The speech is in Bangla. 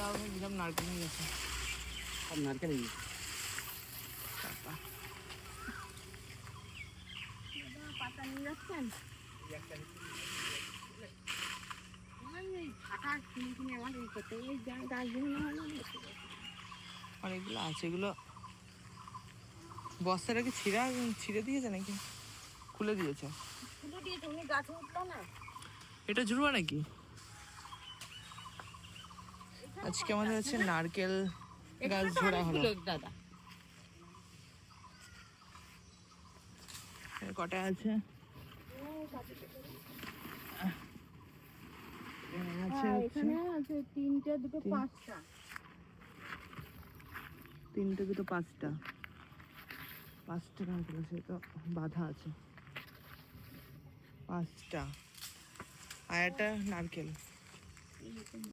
এটা আমি দিলাম নারকেল হয়ে গেছে সব নারকেল চাপা। পাতা নিয়ে যাচ্ছেন। অনেকগুলো আছে এগুলো বস্তাটা কি ছিঁড়া ছিঁড়ে দিয়েছে নাকি? খুলে দিয়েছে। তুলে দিয়েছে উনি গাছে উঠল না। এটা জুড়বা নাকি? আজকে আমাদের হচ্ছে নারকেল গাছ ঝোড়া হলো। দাদা। কটা আছে? হ্যাঁ, আছে তিনটে দুটো পাঁচটা। তিনটে দুটো পাঁচটা। পাঁচটা নারকেল আছে তো বাধা আছে। পাঁচটা। আর একটা নারকেল।